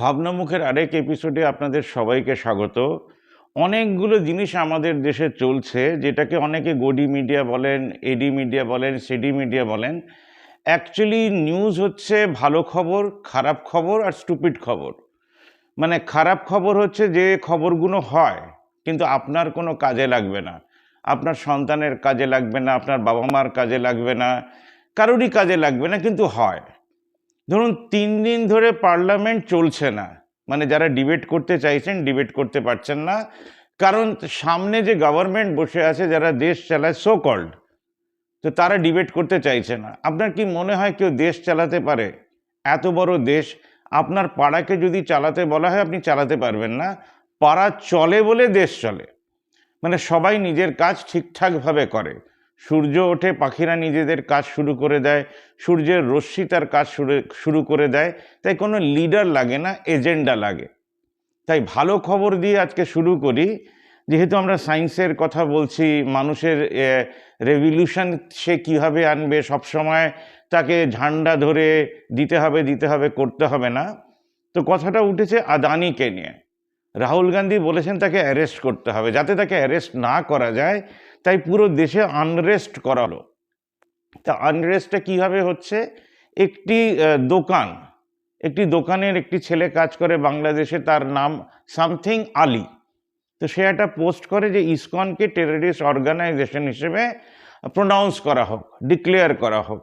ভাবনামুখের আরেক এপিসোডে আপনাদের সবাইকে স্বাগত। অনেকগুলো জিনিস আমাদের দেশে চলছে, যেটাকে অনেকে গডি মিডিয়া বলেন, এডি মিডিয়া বলেন, সিডি মিডিয়া বলেন। অ্যাকচুয়ালি নিউজ হচ্ছে ভালো খবর, খারাপ খবর আর স্টুপিড খবর। মানে খারাপ খবর হচ্ছে যে খবরগুলো হয়, কিন্তু আপনার কোনো কাজে লাগবে না। আপনার সন্তানের কাজে লাগবে না, আপনার বাবা মার কাজে লাগবে না, কারোরই কাজে লাগবে না, কিন্তু হয়। ধরুন তিন দিন ধরে পার্লামেন্ট চলছে না মানে যারা ডিবেট করতে চাইছেন ডিবেট করতে পারছেন না। কারণ সামনে যে গভর্নমেন্ট বসে আছে, যারা দেশ চালায় সো কল্ড তো তারা ডিবেট করতে চাইছে না। আপনার কি মনে হয় কেউ দেশ চালাতে পারে? এত বড় দেশ, আপনার পাড়াকে যদি চালাতে বলা হয়, আপনি চালাতে পারবেন না। পাড়া চলে বলে দেশ চলে। মানে সবাই নিজের কাজ ঠিকঠাকভাবে করে। সূর্য ওঠে, পাখিরা নিজেদের কাজ শুরু করে দেয়, সূর্যের রশ্মি তার কাজ শুরু করে দেয়। তাই কোনো লিডার লাগে না, এজেন্ডা লাগে। তাই ভালো খবর দিয়ে আজকে শুরু করি। যেহেতু আমরা সায়েন্সের কথা বলছি, মানুষের রেভলিউশন সে কীভাবে আনবে সবসময় তাকে ঝান্ডা ধরে দিতে হবে দিতে হবে, করতে হবে না। তো কথাটা উঠেছে আদানিকে নিয়ে। রাহুল গান্ধী বলেছেন তাকে অ্যারেস্ট করতে হবে। যাতে তাকে অ্যারেস্ট না করা যায় তাই পুরো দেশে আনরেস্ট করালো তা আনরেস্টটা কীভাবে হচ্ছে? একটি দোকান, একটি দোকানের একটি ছেলে কাজ করে বাংলাদেশে, তার নাম সামথিং আলী। তো সে একটা পোস্ট করে যে ইসকনকে টেররিস্ট অর্গানাইজেশন হিসেবে প্রোনাউন্স করা হোক ডিক্লেয়ার করা হোক।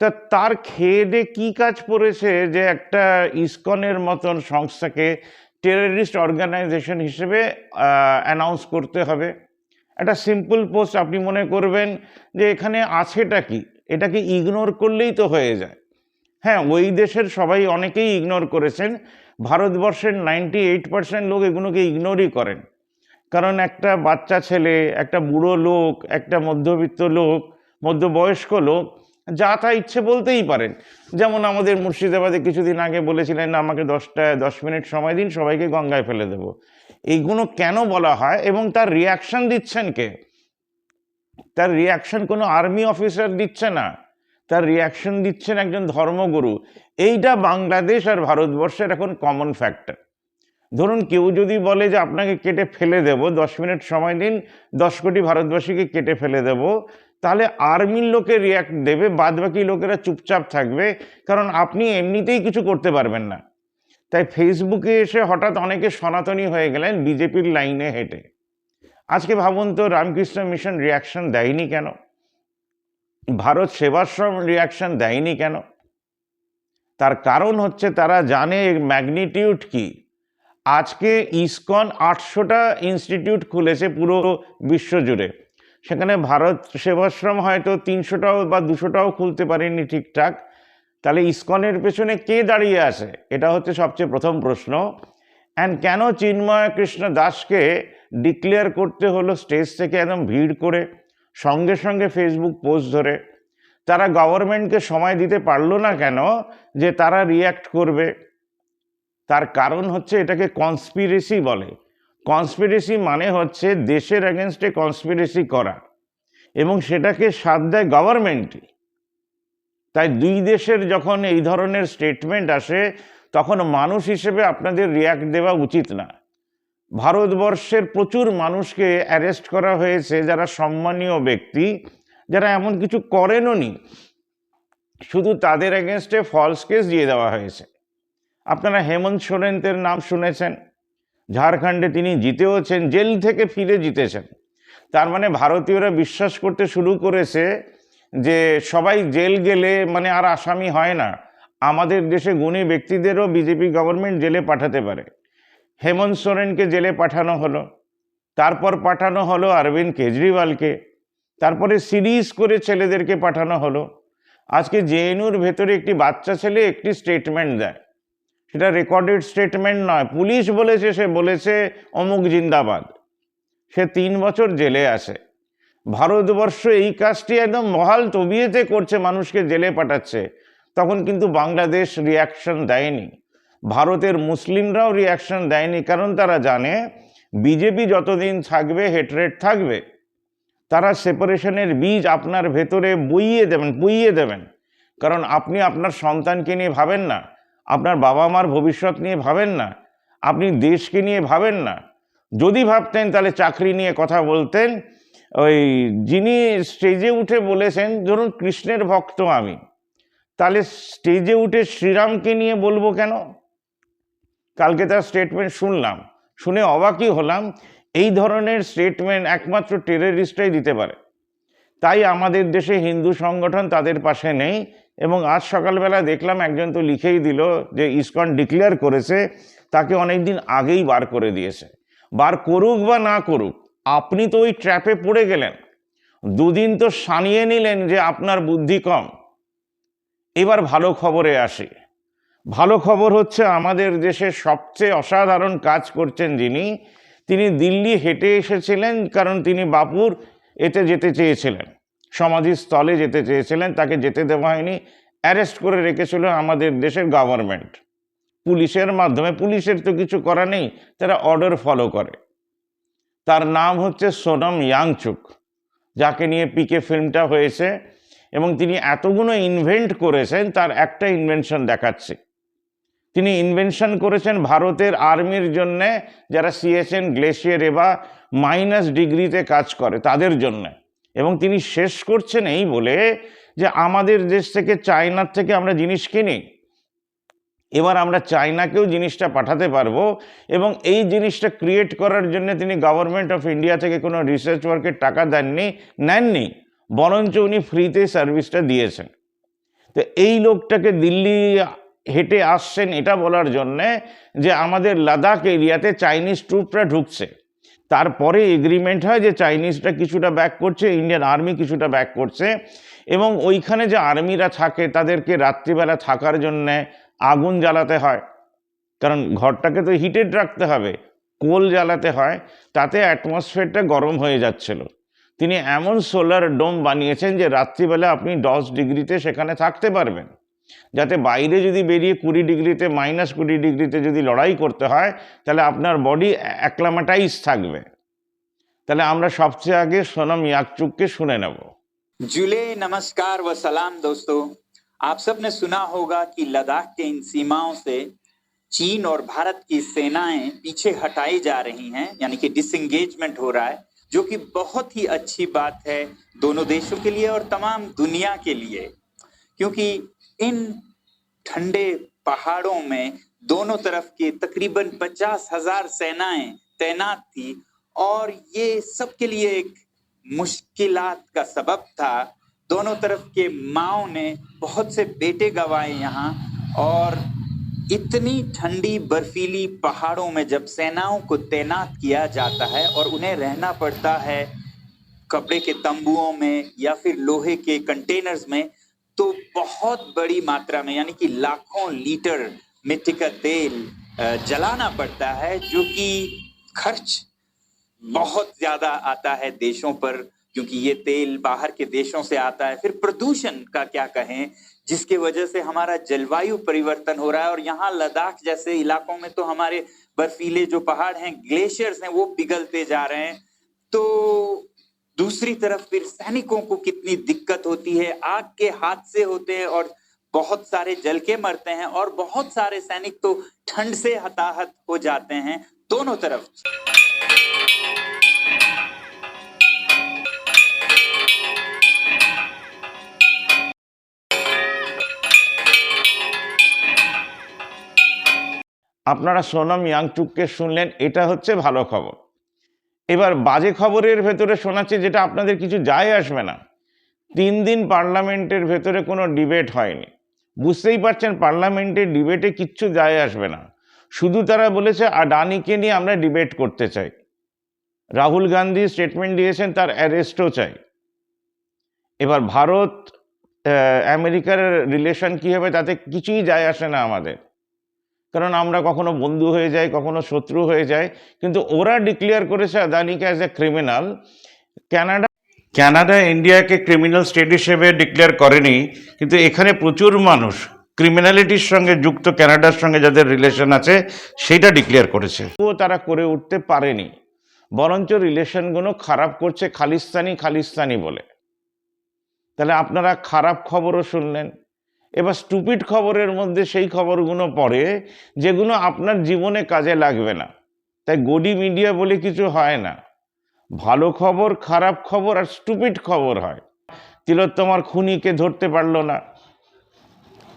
তা তার খেয়ে দে কী কাজ পড়েছে যে একটা ইসকনের মতন সংস্থাকে টেররিস্ট অর্গানাইজেশন হিসেবে অ্যানাউন্স করতে হবে? একটা সিম্পল পোস্ট আপনি মনে করবেন যে এখানে আছেটা কি? এটাকে ইগনোর করলেই তো হয়ে যায়। হ্যাঁ ওই দেশের সবাই অনেকেই ইগনোর করেছেন। ভারতবর্ষের নাইনটি এইট পার্সেন্ট লোক এগুলোকে ইগনোরই করেন। কারণ একটা বাচ্চা ছেলে, একটা বুড়ো লোক, একটা মধ্যবিত্ত লোক, মধ্যবয়স্ক লোক যা তা ইচ্ছে বলতেই পারেন। যেমন আমাদের মুর্শিদাবাদে কিছুদিন আগে বলেছিলেন, আমাকে দশটা দশ মিনিট সময় দিন, সবাইকে গঙ্গায় ফেলে দেব। এইগুলো কেন বলা হয় এবং তার রিয়াকশন দিচ্ছেন কে? তার রিয়াকশন কোনো আর্মি অফিসার দিচ্ছে না। তার রিয়াকশন দিচ্ছেন একজন ধর্মগুরু। এইটা বাংলাদেশ আর ভারতবর্ষের এখন কমন ফ্যাক্টর ধরুন কেউ যদি বলে যে, আপনাকে কেটে ফেলে দেব, দশ মিনিট সময় দিন, দশ কোটি ভারতবাসীকে কেটে ফেলে দেব। তাহলে আর্মির লোকে রিয়াক্ট দেবে বাদ বাকি লোকেরা চুপচাপ থাকবে, কারণ আপনি এমনিতেই কিছু করতে পারবেন না। তাই ফেসবুকে এসে হঠাৎ অনেকে সনাতনী হয়ে গেলেন বিজেপির লাইনে হেঁটে। আজকে ভাবুন তো, রামকৃষ্ণ মিশন রিয়াকশন দেয়নি কেন? ভারত সেবাশ্রম রিয়াকশন দেয়নি কেন? তার কারণ হচ্ছে তারা জানে ম্যাগনিটিউড কি। আজকে ইসকন আটশোটা ইনস্টিটিউট খুলেছে পুরো বিশ্ব জুড়ে। সেখানে ভারত সেবাশ্রম হয়তো তিনশোটাও বা দুশোটাও খুলতে পারেনি ঠিকঠাক। তাহলে ইসকনের পেছনে কে দাঁড়িয়ে আছে? এটা হচ্ছে সবচেয়ে প্রথম প্রশ্ন। অ্যান্ড কেন চিন্ময় কৃষ্ণ দাসকে ডিক্লেয়ার করতে হলো স্টেজ থেকে একদম ভিড় করে, সঙ্গে সঙ্গে ফেসবুক পোস্ট ধরে? তারা গভর্নমেন্টকে সময় দিতে পারল না কেন যে তারা রিয়্যাক্ট করবে? তার কারণ হচ্ছে এটাকে কনস্পিরেসি বলে। কনস্পিরেসি মানে হচ্ছে দেশের অ্যাগেনস্টে কনস্পিরেসি করা এবং সেটাকে সাথ দেয় গভর্নমেন্টই তাই দুই দেশের যখন এই ধরনের স্টেটমেন্ট আসে, তখন মানুষ হিসেবে আপনাদের রিয়াক্ট দেওয়া উচিত না। ভারতবর্ষের প্রচুর মানুষকে অ্যারেস্ট করা হয়েছে যারা সম্মানীয় ব্যক্তি, যারা এমন কিছু করেনও নি। শুধু তাদের এগেনস্টে ফলস কেস দিয়ে দেওয়া হয়েছে। আপনারা হেমন্ত সোরেনের নাম শুনেছেন? ঝাড়খণ্ডে তিনি জিতেওছেন, জেল থেকে ফিরে জিতেছেন। তার মানে ভারতীয়রা বিশ্বাস করতে শুরু করেছে যে সবাই জেল গেলে মানে আর আসামি হয় না। আমাদের দেশে গুণী ব্যক্তিদেরও বিজেপি গভর্নমেন্ট জেলে পাঠাতে পারে। হেমন্ত সোরেনকে জেলে পাঠানো হলো, তারপর পাঠানো হলো অরবিন্দ কেজরিওয়ালকে, তারপরে সিরিজ করে ছেলেদেরকে পাঠানো হলো। আজকে জেএনউর ভেতরে একটি বাচ্চা ছেলে একটি স্টেটমেন্ট দেয়। সেটা রেকর্ডেড স্টেটমেন্ট নয়। পুলিশ বলেছে, সে বলেছে, অমুক জিন্দাবাদ। সে তিন বছর জেলে আছে। ভারতবর্ষ এই কাজটি একদম মহাল তবিয়েতে করছে, মানুষকে জেলে পাঠাচ্ছে। তখন কিন্তু বাংলাদেশ রিয়াকশন দেয়নি। ভারতের মুসলিমরাও রিয়াকশন দেয়নি, কারণ তারা জানে, বিজেপি যতদিন থাকবে হেটরেট থাকবে। তারা সেপারেশনের বীজ আপনার ভেতরে বইয়ে দেবেন বইয়ে দেবেন। কারণ আপনি আপনার সন্তানকে নিয়ে ভাবেন না। আপনার বাবা মার ভবিষ্যৎ নিয়ে ভাবেন না, আপনি দেশকে নিয়ে ভাবেন না। যদি ভাবতেন তাহলে চাকরি নিয়ে কথা বলতেন। ওই যিনি স্টেজে উঠে বলেছেন, ধরুন কৃষ্ণের ভক্ত আমি, তাহলে স্টেজে উঠে শ্রীরামকে নিয়ে বলব কেন? কালকে তার স্টেটমেন্ট শুনলাম, শুনে অবাকই হলাম, এই ধরনের স্টেটমেন্ট একমাত্র টেররিস্টরাই দিতে পারে। তাই আমাদের দেশে হিন্দু সংগঠন তাদের পাশে নেই এবং আজ সকালবেলা দেখলাম একজন তো লিখেই দিল যে ইসকন ডিক্লেয়ার করেছে, তাকে অনেক দিন আগেই বার করে দিয়েছে। বার করুক বা না করুক, আপনি তো ওই ট্র্যাপে পড়ে গেলেন। দুদিন তো সানিয়ে নিলেন যে আপনার বুদ্ধি কম। এবার ভালো খবরে আসি। ভালো খবর হচ্ছে আমাদের দেশে সবচেয়ে অসাধারণ কাজ করছেন যিনি, তিনি দিল্লি হেঁটে এসেছিলেন কারণ তিনি বাপুর এতে যেতে চেয়েছিলেন। সমাধিস্থলে যেতে চেয়েছিলেন, তাকে যেতে দেওয়া হয়নি। অ্যারেস্ট করে রেখেছিল আমাদের দেশের গভর্নমেন্ট। পুলিশের মাধ্যমে, পুলিশের তো কিছু করা নেই, তারা অর্ডার ফলো করে। তার নাম হচ্ছে সোনম ইয়াংচুক, যাকে নিয়ে পিকে ফিল্মটা হয়েছে এবং তিনি এতগুলো ইনভেন্ট করেছেন, তার একটা ইনভেনশন দেখাচ্ছে। তিনি ইনভেনশন করেছেন ভারতের আর্মির জন্যে, যারা সিএসএন গ্লেশিয়ারে বা মাইনাস ডিগ্রিতে কাজ করে, তাদের জন্য। এবং তিনি শেষ করছেন এই বলে যে আমাদের দেশ থেকে, চায়নার থেকে আমরা জিনিস কিনি। এবার আমরা চায়নাকেও জিনিসটা পাঠাতে পারব এবং এই জিনিসটা ক্রিয়েট করার জন্য তিনি গভর্নমেন্ট অফ ইন্ডিয়া থেকে কোনো রিসার্চ ওয়ার্কের টাকা দেননি, নেননি, বরঞ্চ উনি ফ্রিতে সার্ভিসটা দিয়েছেন। তো এই লোকটাকে দিল্লি হেঁটে আসছেন এটা বলার জন্যে যে আমাদের লাদাখ এরিয়াতে চাইনিজ ট্রুপরা ঢুকছে। তারপরে এগ্রিমেন্ট হয় যে চাইনিজরা কিছুটা ব্যাক করছে ইন্ডিয়ান আর্মি কিছুটা ব্যাক করছে এবং ওইখানে যে আর্মিরা থাকে তাদেরকে রাত্রিবেলা থাকার জন্যে আগুন জ্বালাতে হয়। কারণ ঘরটাকে তো হিটেড রাখতে হবে কোল জ্বালাতে হয়, তাতে অ্যাটমসফিয়ারটা গরম হয়ে যাচ্ছিল। তিনি এমন সোলার ডোম বানিয়েছেন যে রাত্রিবেলা আপনি দশ ডিগ্রিতে সেখানে থাকতে পারবেন। যাতে বাইরে যদি বেরিয়ে কুড়ি ডিগ্রিতে মাইনাস কুড়ি ডিগ্রিতে যদি লড়াই করতে হয় তাহলে আপনার বডি অ্যাক্লামাটাইজ থাকবে তাহলে আমরা সবচেয়ে আগে সোনম ইয়াকচুককে শুনে নেব जुले नमस्कार व सलाम दोस्तों आप सब ने सुना होगा कि लद्दाख के इन सीमाओं से चीन और भारत की सेनाएं पीछे हटाई जा रही हैं यानी कि डिसंगेजमेंट हो रहा है जो कि बहुत ही अच्छी बात है दोनों देशों के लिए और तमाम दुनिया के लिए क्योंकि इन ठंडे पहाड़ों में दोनों तरफ़ के तकरीबन पचास हज़ार सेनाएँ तैनात थी, और ये सबके लिए एक मुश्किलात का सबब था। दोनों तरफ़ के माओ ने बहुत से बेटे गंवाए यहाँ, और इतनी ठंडी बर्फीली पहाड़ों में जब सेनाओं को तैनात किया जाता है और उन्हें रहना पड़ता है कपड़े के तंबुओं में या फिर लोहे के कंटेनर्स में तो बहुत बड़ी मात्रा में, यानी कि लाखों लीटर मिट्टी का तेल जलाना पड़ता है, जो कि खर्च बहुत ज़्यादा आता है देशों पर, क्योंकि ये तेल बाहर के देशों से आता है। फिर प्रदूषण का क्या कहें, जिसके वजह से हमारा जलवायु परिवर्तन हो रहा है, और यहाँ लद्दाख जैसे इलाकों में तो हमारे बर्फीले जो पहाड़ हैं, ग्लेशियर्स हैं, वो पिघलते जा रहे हैं। तो दूसरी तरफ फिर सैनिकों को कितनी दिक्कत होती है आग के हादसे होते हैं और बहुत सारे जल के मरते हैं और बहुत सारे सैनिक तो ठंड से हताहत हो जाते हैं दोनों तरफ আপনারা সোনম ইয়াংচুককে শুনলেন এটা হচ্ছে ভালো খবর এবার বাজে খবরের ভেতরে শোনাচ্ছে যেটা আপনাদের কিছু যায় আসবে না। তিন দিন পার্লামেন্টের ভেতরে কোনো ডিবেট হয়নি। বুঝতেই পারছেন পার্লামেন্টের ডিবেটে কিচ্ছু যায় আসবে না। শুধু তারা বলেছে আডানিকে নিয়ে আমরা ডিবেট করতে চাই। রাহুল গান্ধী স্টেটমেন্ট দিয়েছেন, তার অ্যারেস্টও চাই। এবার ভারত আমেরিকার রিলেশন কী হবে তাতে কিছুই যায় আসে না আমাদের। কারণ আমরা কখনো বন্ধু হয়ে যাই, কখনো শত্রু হয়ে যাই, কিন্তু ওরা ডিক্লেয়ার করেছে আদানিকে as a criminal Canada Canada ইন্ডিয়াকে ক্রিমিনাল স্টেট হিসেবে ডিক্লেয়ার করেনি, কিন্তু এখানে প্রচুর মানুষ ক্রিমিনালিটির সঙ্গে যুক্ত, কানাডার সঙ্গে যাদের রিলেশন আছে, সেটা ডিক্লেয়ার করেছে। ও তারা করে উঠতে পারেনি, বরঞ্চ রিলেশনগুলো খারাপ করছে, খালিস্তানি খালিস্তানি বলে। তাহলে আপনারা খারাপ খবরও শুনলেন। এবার স্টুপিড খবরের মধ্যে সেই খবরগুলো পড়ে যেগুলো আপনার জীবনে কাজে লাগবে না। তাই গডি মিডিয়া বলে কিছু হয় না। ভালো খবর, খারাপ খবর আর স্টুপিড খবর হয়। তিলোত্তমার খুনিকে ধরতে পারল না।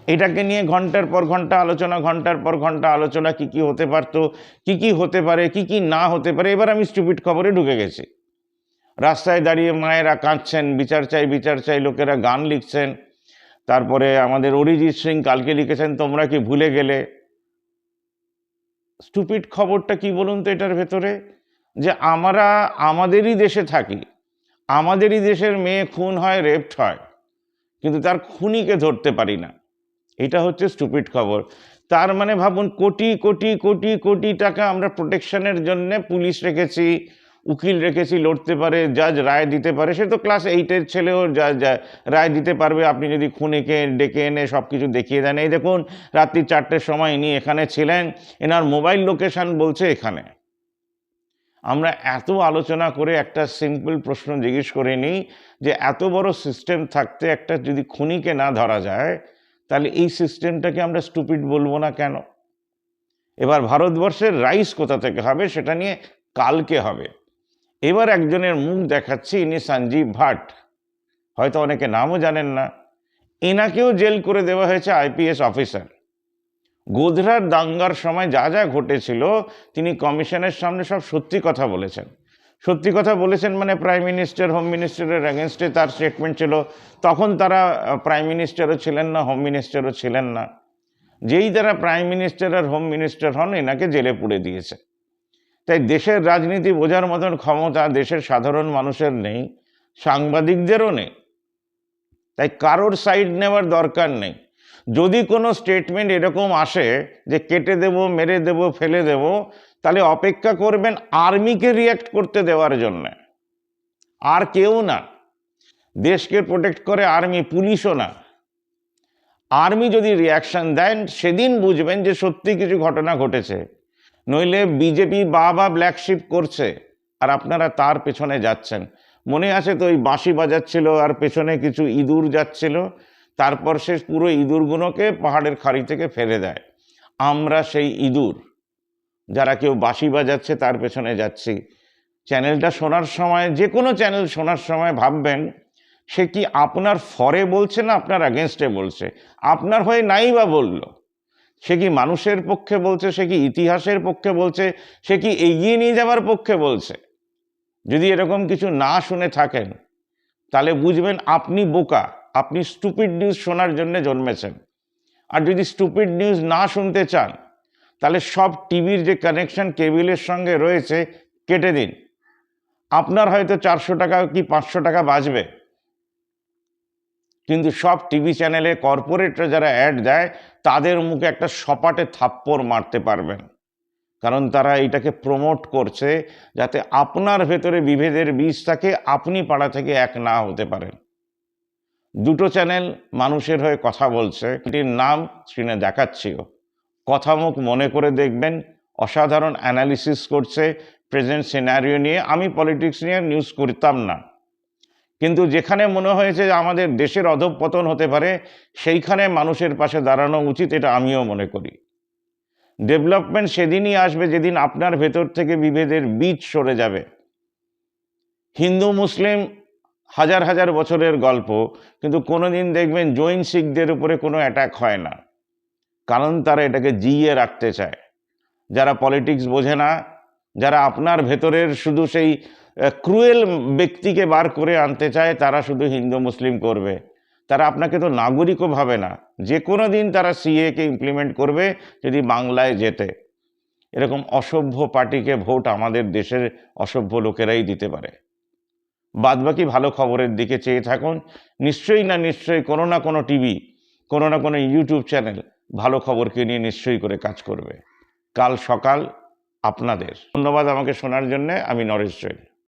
এটাকে নিয়ে ঘণ্টার পর ঘণ্টা আলোচনা, ঘণ্টার পর ঘণ্টা আলোচনা, কি কি হতে পারতো, কি কি হতে পারে, কি কি না হতে পারে, এবার আমি স্টুপিড খবরে ঢুকে গেছি। রাস্তায় দাঁড়িয়ে মায়েরা কাঁদছেন, বিচার চাই বিচার চাই, লোকেরা গান লিখছেন। তারপরে আমাদের অরিজিৎ সিং কালকে লিখেছেন, তোমরা কি ভুলে গেলে? স্টুপিড খবরটা কি বলুন তো এটার ভেতরে? যে আমরা আমাদেরই দেশে থাকি, আমাদেরই দেশের মেয়ে খুন হয় রেপড হয়, কিন্তু তার খুনিকে ধরতে পারি না। এটা হচ্ছে স্টুপিড খবর। তার মানে ভাবুন, কোটি কোটি কোটি কোটি টাকা আমরা প্রোটেকশনের জন্য পুলিশ রেখেছি উকিল রেখেছি, লড়তে পারে জাজ রায় দিতে পারে, সে তো ক্লাস এইটের ছেলেও যা রায় দিতে পারবে। আপনি যদি খুনিকে ডেকে এনে সব কিছু দেখিয়ে দেন। এই দেখুন, রাত্রি চারটের সময় ইনি এখানে ছিলেন। এনার মোবাইল লোকেশান বলছে এখানে। আমরা এত আলোচনা করে একটা সিম্পল প্রশ্ন জিজ্ঞেস করে নিই যে, এত বড় সিস্টেম থাকতে একটা যদি খুনিকে না ধরা যায়, তাহলে এই সিস্টেমটাকে আমরা স্টুপিড বলব না কেন? এবার ভারতবর্ষের রাইস কোথা থেকে হবে? সেটা নিয়ে কালকে হবে। এবার একজনের মুখ দেখাচ্ছি ইনি সঞ্জীব ভাট। হয়তো অনেকে নামও জানেন না। এনাকেও জেল করে দেওয়া হয়েছে আইপিএস অফিসার। গোধরার দাঙ্গার সময় যা যা ঘটেছিল, তিনি কমিশনের সামনে সব সত্যি কথা বলেছেন। সত্যি কথা বলেছেন মানে প্রাইম মিনিস্টার, হোম মিনিস্টারের অ্যাগেনস্টে তার স্টেটমেন্ট ছিল। তখন তারা প্রাইম মিনিস্টারও ছিলেন না, হোম মিনিস্টারও ছিলেন না। যেই তারা প্রাইম মিনিস্টার আর হোম মিনিস্টার হন, এনাকে জেলে পুড়ে দিয়েছে। তাই দেশের রাজনীতি বোঝার মতন ক্ষমতা দেশের সাধারণ মানুষের নেই, সাংবাদিকদেরও নেই। তাই কারোর সাইড নেওয়ার দরকার নেই। যদি কোনো স্টেটমেন্ট এরকম আসে যে কেটে দেব, মেরে দেব, ফেলে দেব, তাহলে অপেক্ষা করবেন আর্মিকে রিয়াক্ট করতে দেওয়ার জন্য। আর কেউ না। দেশকে প্রোটেক্ট করে আর্মি, পুলিশও না। আর্মি যদি রিয়াকশন দেন, সেদিন বুঝবেন যে সত্যি কিছু ঘটনা ঘটেছে। নইলে বিজেপি বা বা ব্ল্যাকশিপ করছে, আর আপনারা তার পেছনে যাচ্ছেন। মনে আছে তো ওই বাঁশি বাজাচ্ছিল, আর পেছনে কিছু ইঁদুর যাচ্ছিল, তারপর সে পুরো ইঁদুরগুলোকে পাহাড়ের খাড়ি থেকে ফেলে দেয়। আমরা সেই ইঁদুর, যারা কেউ বাঁশি বাজাচ্ছে, তার পেছনে যাচ্ছি। চ্যানেলটা শোনার সময়, যে কোনো চ্যানেল শোনার সময় ভাববেন, সে কি আপনার ফরে বলছে না আপনার অ্যাগেনস্টে বলছে? আপনার হয়ে নাই বা বলল? সে কি মানুষের পক্ষে বলছে? সে কি ইতিহাসের পক্ষে বলছে? সে কি এগিয়ে নিয়ে যাওয়ার পক্ষে বলছে? যদি এরকম কিছু না শুনে থাকেন, তাহলে বুঝবেন আপনি বোকা। আপনি স্টুপিড নিউজ শোনার জন্য জন্মেছেন। আর যদি স্টুপিড নিউজ না শুনতে চান, তাহলে সব টিভির যে কানেকশন কেবিলের সঙ্গে রয়েছে, কেটে দিন। আপনার হয়তো চারশো টাকা কি পাঁচশো টাকা বাঁচবে। কিন্তু সব টিভি চ্যানেলে কর্পোরেটরা যারা অ্যাড দেয় তাদের মুখে একটা সপাটে থাপ্পড় মারতে পারবেন। কারণ তারা এটাকে প্রমোট করছে যাতে আপনার ভেতরে বিভেদের বীজ থাকে, আপনি পাড়া থেকে এক না হতে পারেন। দুটো চ্যানেল মানুষের হয়ে কথা বলছে। এটির নাম স্ক্রিনে দেখাচ্ছিও। কথা মুখ মনে করে দেখবেন, অসাধারণ অ্যানালিসিস করছে প্রেজেন্ট সিনারিও নিয়ে। আমি পলিটিক্স নিয়ে নিউজ করতাম না। কিন্তু যেখানে মনে হয়েছে যে আমাদের দেশের অধঃপতন হতে পারে, সেইখানে মানুষের পাশে দাঁড়ানো উচিত এটা আমিও মনে করি। ডেভেলপমেন্ট সেদিনই আসবে যেদিন আপনার ভেতর থেকে বিভেদের বীজ সরে যাবে। হিন্দু, মুসলিম হাজার হাজার বছরের গল্প, কিন্তু কোনোদিন দেখবেন জৈন শিখদের উপরে কোনো অ্যাটাক হয় না। কারণ তারা এটাকে জিইয়ে রাখতে চায়। যারা পলিটিক্স বোঝে না, যারা আপনার ভেতরের শুধু সেই ক্রুয়েল ব্যক্তিকে বার করে আনতে চায়, তারা শুধু হিন্দু মুসলিম করবে। তারা আপনাকে তো নাগরিকও ভাবে না। যে কোনো দিন তারা সিএকে ইমপ্লিমেন্ট করবে যদি বাংলায় যেতে। এরকম অসভ্য পার্টিকে ভোট আমাদের দেশের অসভ্য লোকেরাই দিতে পারে। বাদবাকি ভালো খবরের দিকে চেয়ে থাকুন। নিশ্চয়ই না নিশ্চয়ই কোনো না কোনো টিভি, কোনো না কোনো ইউটিউব চ্যানেল ভালো খবরকে নিয়ে নিশ্চয়ই করে কাজ করবে। কাল সকাল আপনাদের। ধন্যবাদ আমাকে শোনার জন্যে। আমি নরেশ জৈন।